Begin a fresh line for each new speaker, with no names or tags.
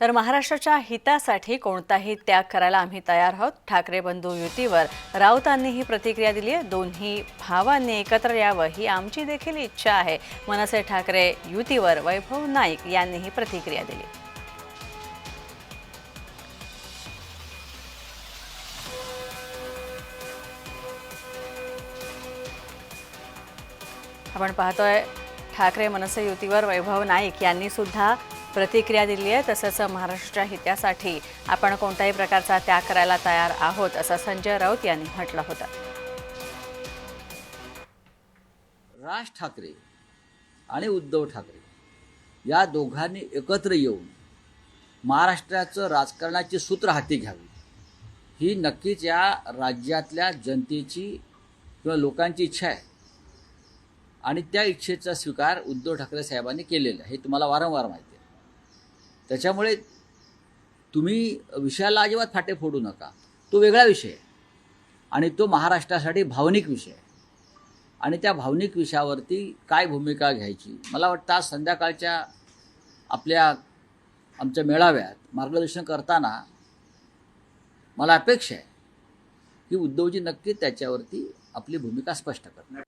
तर महाराष्ट्राच्या हितासाठी कोणताही त्याग करायला आम्ही तयार आहोत. ठाकरे बंधू युतीवर राऊतांनी ही प्रतिक्रिया दिली आहे. दोन्ही भावांनी एकत्र यावं ही आमची देखील इच्छा आहे. मनसे ठाकरे युतीवर वैभव नाईक यांनी ही प्रतिक्रिया दिली. आपण पाहतोय ठाकरे मनसे युतीवर वैभव नाईक यांनी सुद्धा प्रतिक्रिया दिली आहे तसंच महाराष्ट्राच्या हितासाठी आपण कोणत्याही प्रकारचा त्याग करायला तयार आहोत असं संजय राऊत यांनी म्हटलं होतं.
राज ठाकरे आणि उद्धव ठाकरे या दोघांनी एकत्र येऊन महाराष्ट्राचं राजकारणाची सूत्र हाती घ्यावी. ही नक्कीच या राज्यातल्या जनतेची किंवा लोकांची इच्छा आहे. आणि त्या इच्छेचा स्वीकार उद्धव ठाकरे साहेबांनी केलेला आहे. हे तुम्हाला वारंवार माहिती त्याच्यामुळे तुम्ही विषयाला अजिबात फाटे फोडू नका. तो वेगळा विषय आहे. आणि तो महाराष्ट्रासाठी भावनिक विषय आहे. आणि त्या भावनिक विषयावरती काय भूमिका घ्यायची? मला वाटतं आज संध्याकाळच्या आपल्या आमच्या मेळाव्यात मार्गदर्शन करताना मला अपेक्षा आहे की उद्धवजी नक्की त्याच्यावरती आपली भूमिका स्पष्ट करतात